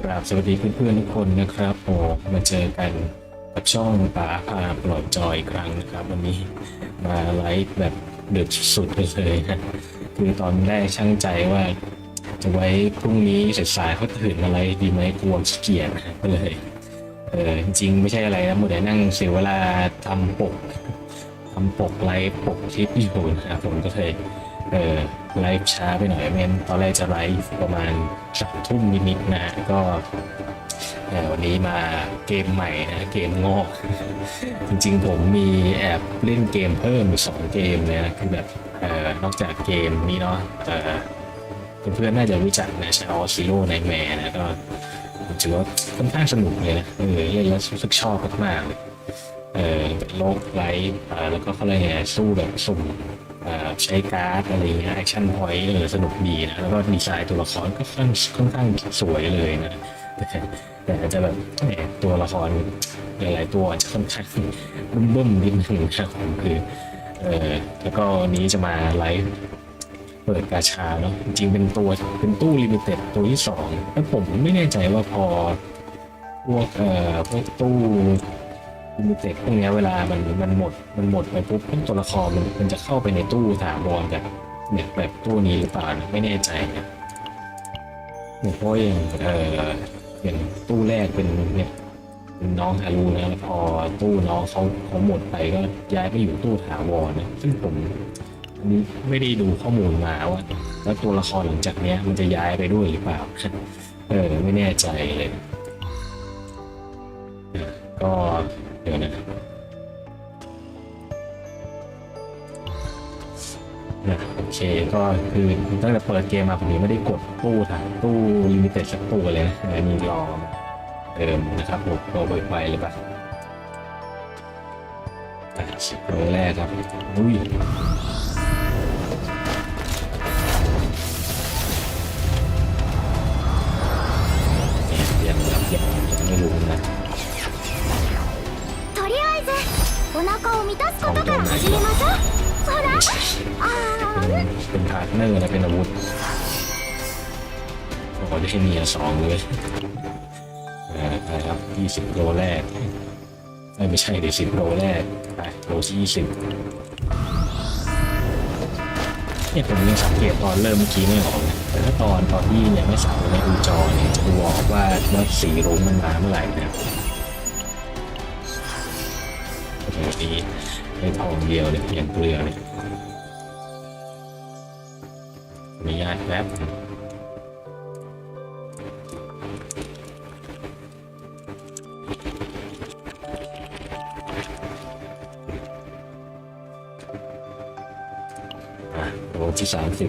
กราบสวัสดีเพื่อนๆทุกคนนะครับโอ้มาเจอกันกับช่องป๋าพาปลอดจอยครั้งนะครับ วันนี้มาไลฟ์แบบเดือดสุดไปเลยนะคือตอนแรกช่างใจว่า จะไว้พรุ่งนี้เสร็จสายเขาตื่นอะไรดีไหมกลัวเกียจก็เลยเออจริงๆไม่ใช่อะไรนะหมัวแต่นั่งเสียเวลาทำปกทำปกไลฟ์ปกคลิปอยู่นะครับผมก็เลยเออ ไลฟ์ช้าไปหน่อยไม่งั้นตอนแรกจะไลฟ์ประมาณสามทุ่มนิดๆนะฮะก็วันนี้มาเกมใหม่นะเกมงอก จริงๆผมมีแอบเล่นเกมเพิ่มสองเกมเลยนะคือแบบออนอกจากเกมนี้เนาะเพื่อนๆน่าจะรู้จักนะชาวซีโร่ในแมนะก็ถือว่าค่อนข้างสนุกเลยนะเออเล่นแล้วรู้สึกชอบมากๆเลยเออเป็นโลกไลฟ์แล้วก็เขาเรียสู้แบบสุ่ม ใช้การ์ดอะไรเงี้ยแอคชั่นพอยต์เออสนุกดีนะ แล้วก็ดีไซน์ตัวละครก็ค่อนค่อนข้างสวยเลยนะแต่แต่อาจจะแบบแตัวละครหลายๆตัวจะค่อนข้างบึ้มๆนิดนึงนะครับผมคือเออแล้วก็วันนี้จะมาไลฟ์เปิดกาชาเนาะจริงๆเป็นตัวเป็นตู้ลิมิเต็ดตัวที่สองแล้วผมไม่แน่ใจว่าพอพวกเอ่อพวกตู้ มิเต็ดพวกนี้เวลามันมันหมดมันหมดไปปุ๊บตัวละครมันมันจะเข้าไปในตู้ถาวรแบบเนี่ยแบบตู้นี้หรือเปล่าไม่แน่ใจนะเนี่ยเพราะอย่างเอออย่างตู้แรกเป็นเนี่ยน้องฮารุนะพอตู้น้องเขาเขาหมดไปก็ย้ายไปอยู่ตู้ถาวรนะซึ่งผมอันนี้ไม่ได้ดูข้อมูลมาว่าแล้วตัวละครหลังจากเนี้ยมันจะย้ายไปด้วยหรือเปล่า เออไม่แน่ใจเลย ก็เดี๋ยวนะนะโอเคก็คือตั้งแต่เปิดเกมมาผมยังไม่ได้กดตู้ถ่ายตู้ลิมิเต็ดสักตู้เลยนะอันนี้รอเติมนะครับผมโปรไวๆเลยปะอะสิบโปรแรกครับอุ้ย お腹を満たすことから始めましょうほらあ เป็นเป็นพาร์ทเนอร์นะเป็นอาวุธโอ้โหได้มีอ่ะสองเลยอ่าไปครับยี่สิบโลแรกเอ้ยไม่ใช่ดิสิบโลแรกไปโลที่ยี่สิบเนี่ยผมยังสังเกตตอนเริ่มเมื่อกี้ไม่ออกนะแต่ถ้าตอนตอนที่เนี่ยไม่สั่งในดูจอเนี่ยจะดูออกว่าว่าสีรุ้งมันมาเมื่อไหร่นะ ครับนี้ได้ทองเดียวเลยอย่างเกลือเลยอนุญาตแป๊บอะโลที่สามสิบ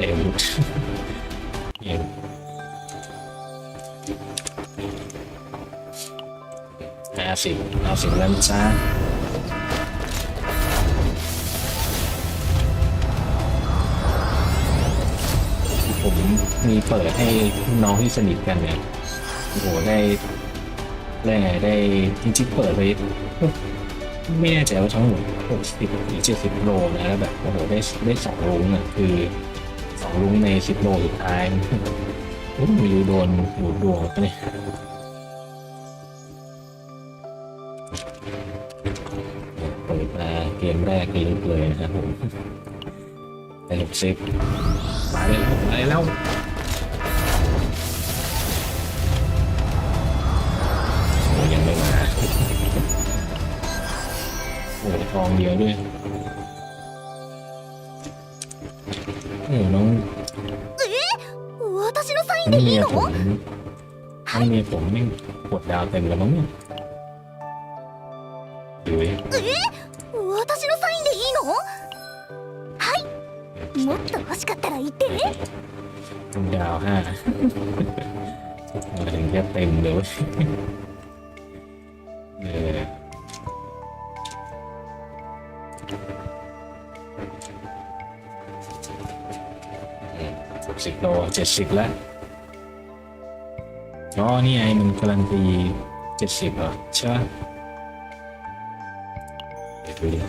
เอ็มเอ็มห้าสิบห้าสิบแล้วจ้าผมมีเปิดให้น้องที่สนิทกันเนี่ยโอ้โหได้ได้ได้จริงๆเปิดไปไม่แน่ใจว่าทั้งหมดหกสิบหรือเจ็ดสิบโลนะแล้วแบบโอ้โหได้ได้สองลุงอะคือ สองลุงในสิบโลสุดท้ายโอ้ยไมีโดนหลุดดวงเนี่ยเปิดมาเกมแรกลึกเลยนะครับผมได้หกสิบไปแล้วไปแล้วโอ้ยังไม่มาโอ้ทองเดียวด้วย サイン น้อง でい เมี い ย の ผมน้องเมียผมไม่งกดดาวเต็มแล้วมั้งเนี่ย ดูดิ 私のサインでいいのはいもっと欲しかったら言ってね ดาวห้ามาถึงแค่เต็มเลยเว้ยเออหกสิบโลเจ็ดสิบแล้ว อ๋อนี่ไงมันการันตีเจ็ดสิบเหรอใช่ปะเดี๋ยวดูดิ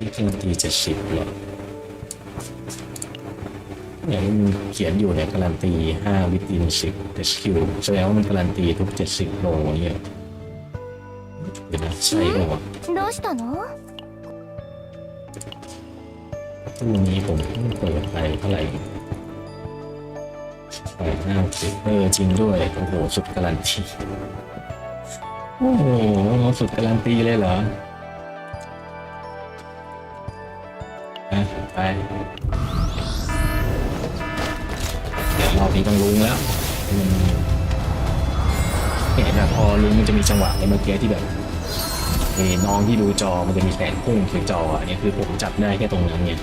นี่การันตีเจ็ดสิบเหรอเนี่ยมันเขียนอยู่เนี่ยการันตีห้าวิตินสิบเดสคิวแสดงว่ามันการันตีทุกเจ็ดสิบโลเนี่ยเดี๋ยวนะใช่ป่าวะ どうしたの ตู้นี้ผมเพิ่งเปิดไปเท่าไหร่แปดห้าสิบเออจริงด้วย โอ้โห สุดการันตี โอ้โห สุดการันตีเลยเหรอไป เดี๋ยวรอบนี้ต้องลุงแล้วเห็นแบบพอลุงมันจะมีจังหวะในเมื่อกี้ที่แบบน้องที่ดูจอมันจะมีแขนพุ่งถึงจออะเนี่ยคือผมจับได้แค่ตรงนั้นไง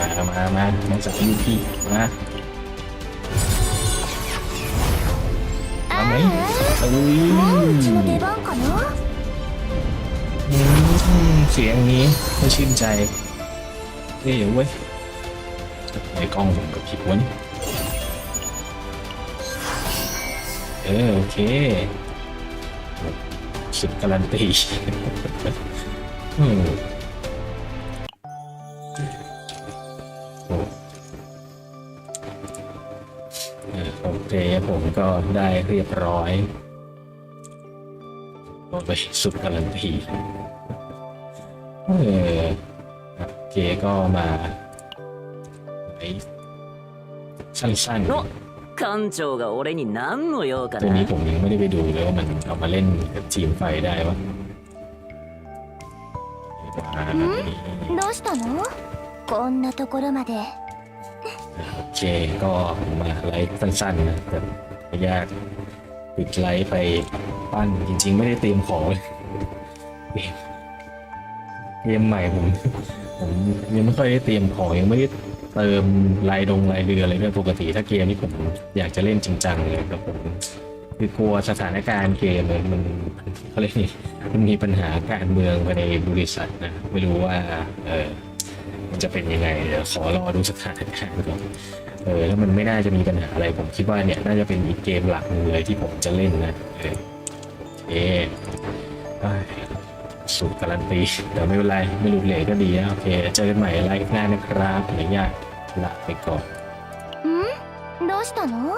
มามามาไม่สักว์ยูพี่มามาไหมอุ้ยเสียงนี้ไม่ชื่นใจเฮ้ยเว้ยไอ้กล้องผมกับพี่พวนเออโอเคสุดการันตีอืม เคผมก็ได้เรียบร้อยโอเคสุดการันตีเออโอเคก็มาไลฟ์สั้นๆ お艦長が俺に何の用か ตัวนี้ な ผมยังไม่ได้ไปดูเลยว่ามันเอามาเล่นกับทีมไฟได้ปะอ่า どうしたのこんなところまで โอ เคก็มาไลฟ์สั้นๆนะแบบไม่ยากปิดไลฟ์ไปปั้นจริง ๆ ไม่ได้เตรียมของเลยเกมใหม่ผมผมยังไม่ค่อยได้เตรียมของยังไม่ได้เติมรายดงรายเดืออะไรด้วยปกติ ถ้าเกมนี้ผมอยากจะเล่นจริงจังเลยแต่ผมคือกลัวสถานการณ์เกมมันมันเขาเรียกนี่มันมีปัญหาการเมืองภายในบริษัทนะไม่รู้ว่าเออมันจะเป็นยังไงเดี๋ยวขอรอดูสถานการณ์ก่อน เออถ้ามันไม่น่าจะมีปัญหาอะไรผมคิดว่าเนี่ยน่าจะเป็นอีกเกมหลักหนึ่งเลยที่ผมจะเล่นนะเออโอเคเอ้ย สูตรการันตีแต่ไม่เป็นไร ไม่หลุดเหลก็ดีนะโอเค เจอกันใหม่ไลฟ์หน้านะครับอนุญาตลาไปก่อน んどうしたの